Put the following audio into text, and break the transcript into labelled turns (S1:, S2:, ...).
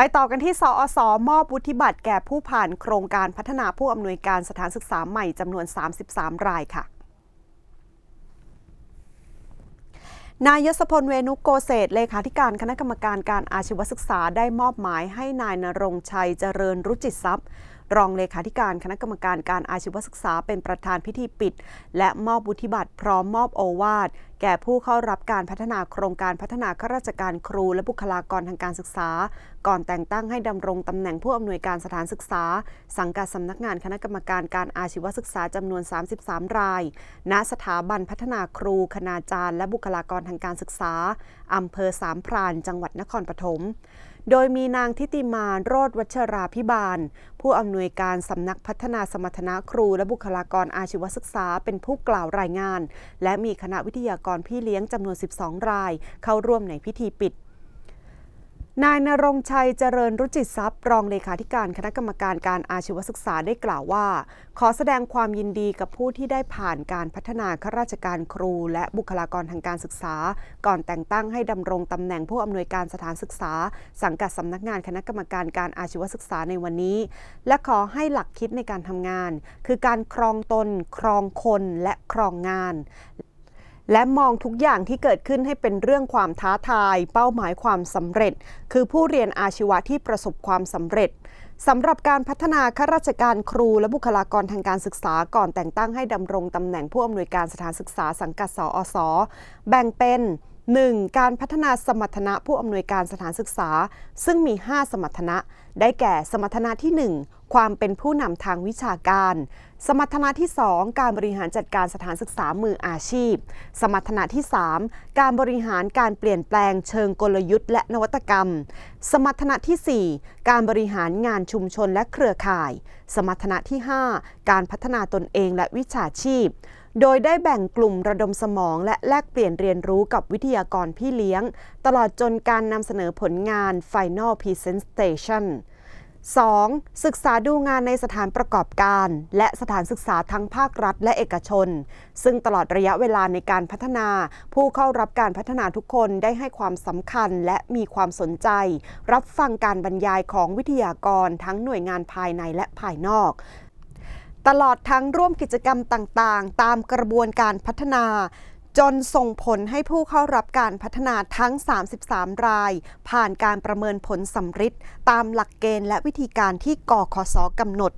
S1: ไปต่อกันที่สอสมอบวุฒิบัตรแก่ผู้ผ่านโครงการพัฒนาผู้อำนวยการสถานศึกษาใหม่จำนวน 33 รายค่ะนายยศพลเวนุโกเศษเลขาธิการคณะกรรมการการอาชีวศึกษาได้มอบหมายให้นายนรงชัยเจริญรุจิตทรัพย์ รองเลขาธิการคณะกรรมการการอาชีวศึกษาเป็นประธานพิธีปิด และมอบวุฒิบัตรพร้อมมอบโอวาทแก่ผู้เข้ารับการพัฒนาโครงการพัฒนาข้าราชการครูและบุคลากรทางการศึกษา ก่อนแต่งตั้งให้ดำรงตำแหน่งผู้อำนวยการสถานศึกษา สังกัดสำนักงานคณะกรรมการการอาชีวศึกษาจำนวน 33 ราย ณ สถาบันพัฒนาครู คณาจารย์ และบุคลากรทางการศึกษาอำเภอสามพราน จังหวัดนครปฐม โดยมีนางทิติมาโรดวัชราพิบาล ผู้อำนวยการสำนักพัฒนาสมรรถนะครูและบุคลากรอาชีวศึกษาเป็นผู้กล่าวรายงาน และมีคณะวิทยากรพี่เลี้ยงจำนวน 12 ราย เข้าร่วมในพิธีปิด นายนรงชัยเจริญรุจิตทรัพย์ รองเลขาธิการคณะกรรมการการอาชีวศึกษาได้กล่าวว่า ขอแสดงความยินดีกับผู้ที่ได้ผ่านการพัฒนาข้าราชการครู และบุคลากรทางการศึกษา ก่อนแต่งตั้งให้ดำรงตำแหน่งผู้อำนวยการสถานศึกษา สังกัดสำนักงานคณะกรรมการการอาชีวศึกษาในวันนี้ และขอให้หลักคิดในการทำงาน คือการครองตน ครองคนและครองงาน และมองทุกอย่างที่เกิดขึ้นให้เป็นเรื่องความท้าทาย เป้าหมายความสำเร็จ คือผู้เรียนอาชีวะที่ประสบความสำเร็จสำหรับการพัฒนาข้าราชการครูและบุคลากรทางการศึกษาก่อนแต่งตั้งให้ดำรงตำแหน่งผู้อำนวยการสถานศึกษาสังกัดสอสอแบ่งเป็น 1. การพัฒนาสมรรถนะผู้อำนวยการสถานศึกษา ซึ่งมี 5 สมรรถนะ ได้แก่สมรรถนะที่ 1 ความเป็นผู้นำทางวิชาการ สมรรถนะที่ 2 การบริหารจัดการสถานศึกษามืออาชีพ สมรรถนะที่ 3 การบริหารการเปลี่ยนแปลงเชิงกลยุทธ์และนวัตกรรม สมรรถนะทีสี่4 การบริหารงานชุมชนและเครือข่าย สมรรถนะที่ 5 การพัฒนาตนเองและวิชาชีพ โดยได้แบ่งกลุ่มระดมสมอง และแลกเปลี่ยนเรียนรู้กับวิทยากรพี่เลี้ยง ตลอดจนการนำเสนอผลงาน Final Presentation 2. ศึกษาดูงานในสถานประกอบการ และสถานศึกษาทั้งภาครัฐและเอกชน ซึ่งตลอดระยะเวลาในการพัฒนา ผู้เข้ารับการพัฒนาทุกคนได้ให้ความสำคัญและมีความสนใจ รับฟังการบรรยายของวิทยากรทั้งหน่วยงานภายในและภายนอก ตลอดทั้งร่วมกิจกรรมต่างๆ ตามกระบวนการพัฒนา จนส่งผลให้ผู้เข้ารับการพัฒนาทั้ง 33 ราย ผ่านการประเมินผลสำฤทธิ์ตามหลักเกณฑ์และวิธีการที่กคสกำหนด